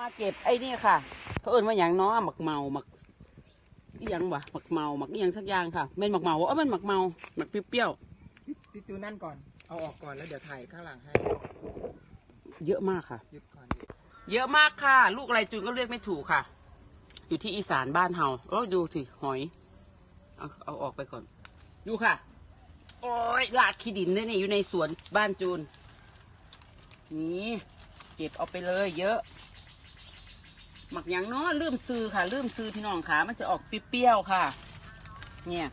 มาเก็บไอ้นี่ค่ะ เขาเอิ้นว่าอย่างเน้อหมักเมาหมักอีหยังวะหมักเมาหมักอีหยังสักอย่างค่ะเม็นหมักเมาเออมันหมักเมาหมักเปรี้ยวพี่จูนั่นก่อน เอาออกก่อนแล้วเดี๋ยวถ่ายข้างหลังให้ๆเยอะมากค่ะหยุดก่อนหยุดเยอะมากค่ะ ลูกอะไรจุนก็เรียกไม่ถูกค่ะ อยู่ที่อีสานบ้านเฮาเออดูสิหอยเอาเอาออกไปก่อน ดูค่ะ โอ้ยลาดขี้ดินเลยนี่อยู่ในสวนบ้านจูนนี่เก็บเอาไปเลย เยอะ หมักหยังเนาะลืมซื้อค่ะ ลืมซื้อพี่น้องค่ะ มันจะออกเปรี้ยวๆค่ะ เนี่ย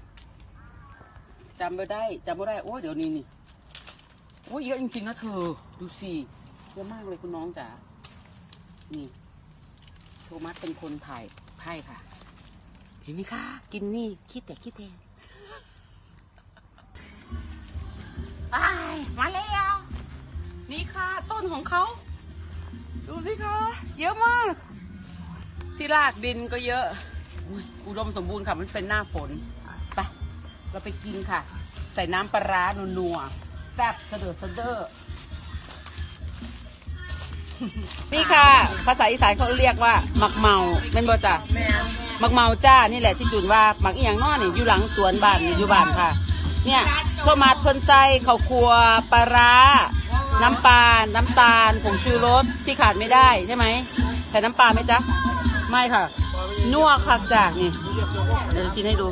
จำไม่ได้จำไม่ได้โอ้ยเดี๋ยวนี้นี่โอ้ยเยอะจริงๆนะเธอ ดูสิเยอะมากเลยคุณน้องจ๋านี่โทมัสเป็นคนถ่ายให้ค่ะ เห็นไหมคะกินนี่คิดแต่คิดแทนไปมาแล้วนี่ค่ะ ต้นของเขา ดูสิคะเยอะมาก ที่รากดินก็เยอะอุ๊ยอุดมสมบูรณ์ค่ะ มันเป็นหน้าฝน ไป เราไปกินค่ะ ใส่น้ำปลาร้านัวๆแซ่บเสดอเสดอ นี่ค่ะ ภาษาอีสานเขาเรียกว่าหมักเมาเป็นบ่จ้ะแม่หมักเมาจ้านี่แหละที่จุนว่าหมักอีหยังน้อนี่อยู่หลังสวนบ้านนี่อยู่บ้านค่ะ เนี่ยโทมาทเพิ่นใส่ข้าวคั่วปลาร้า น้ำปลา น้ำตาลผงชูรสที่ขาดไม่ได้ใช่ไหมใส่น้ำปลาไหมจ๊ะ ไม่ค่ะ นัวคักจากนี่ เดี๋ยวจะชิมให้ดู